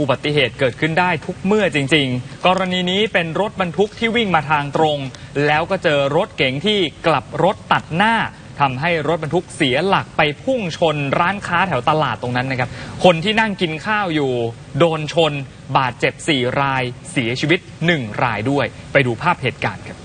อุบัติเหตุเกิดขึ้นได้ทุกเมื่อจริง ๆ กรณีนี้เป็นรถบรรทุกที่วิ่งมาทางตรง แล้วก็เจอรถเก๋งที่กลับรถตัดหน้าทำให้รถบรรทุกเสียหลักไปพุ่งชนร้านค้าแถวตลาดตรงนั้นนะครับ คนที่นั่งกินข้าวอยู่ โดนชน บาดเจ็บ 4 ราย เสียชีวิต 1 รายด้วย ไปดูภาพเหตุการณ์ครับ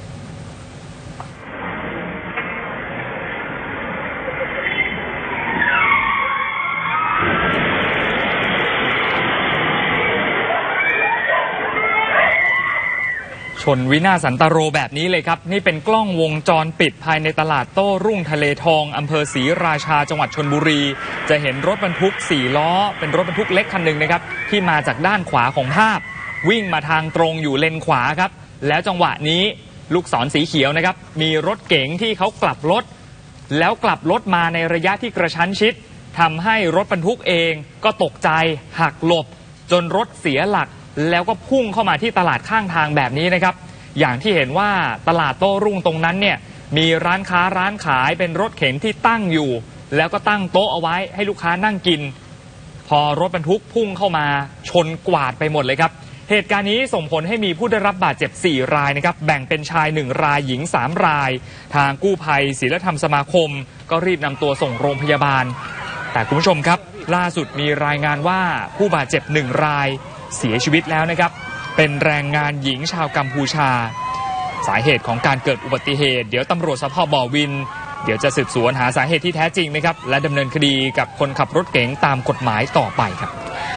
ชนวินาสันตโรแบบนี้เลยครับ นี่เป็นกล้องวงจรปิดภายในตลาดโต้รุ่งทะเลทองอำเภอศรีราชาจังหวัดชนบุรี จะเห็นรถบรรทุก4ล้อ เป็นรถบรรทุกเล็กคันหนึ่งนะครับ ที่มาจากด้านขวาของภาพ วิ่งมาทางตรงอยู่เลนขวาครับ แล้วจังหวะนี้ลูกศรสีเขียวนะครับ มีรถเก๋งที่เขากลับรถ แล้วกลับรถมาในระยะที่กระชั้นชิดทำให้รถบรรทุกเองก็ตกใจหักหลบ จนรถเสียหลัก แล้วก็พุ่งเข้ามาที่ตลาดข้างทางแบบนี้นะครับ อย่างที่เห็นว่าตลาดโต้รุ่งตรงนั้นเนี่ยมีร้านค้าร้านขายเป็นรถเข็นที่ตั้งอยู่ แล้วก็ตั้งโต๊ะเอาไว้ให้ลูกค้านั่งกิน พอรถบรรทุกพุ่งเข้ามาชนกวาดไปหมดเลยครับ เหตุการณ์นี้ส่งผลให้มีผู้ได้รับบาดเจ็บ 4 รายนะครับ แบ่งเป็นชาย 1 รายหญิง 3 ราย ทางกู้ภัยศิลธรรมสมาคม ก็รีบนำตัวส่งโรงพยาบาล แต่คุณผู้ชมครับ ล่าสุดมีรายงานว่าผู้บาดเจ็บ1ราย เสียชีวิตแล้วนะครับ เป็นแรงงานหญิงชาวกัมพูชา สาเหตุของการเกิดอุบัติเหตุ เดี๋ยวตำรวจสพบ่อวิน เดี๋ยวจะสืบสวนหาสาเหตุที่แท้จริงนะครับ และดำเนินคดีกับคนขับรถเก๋งตามกฎหมายต่อไปครับ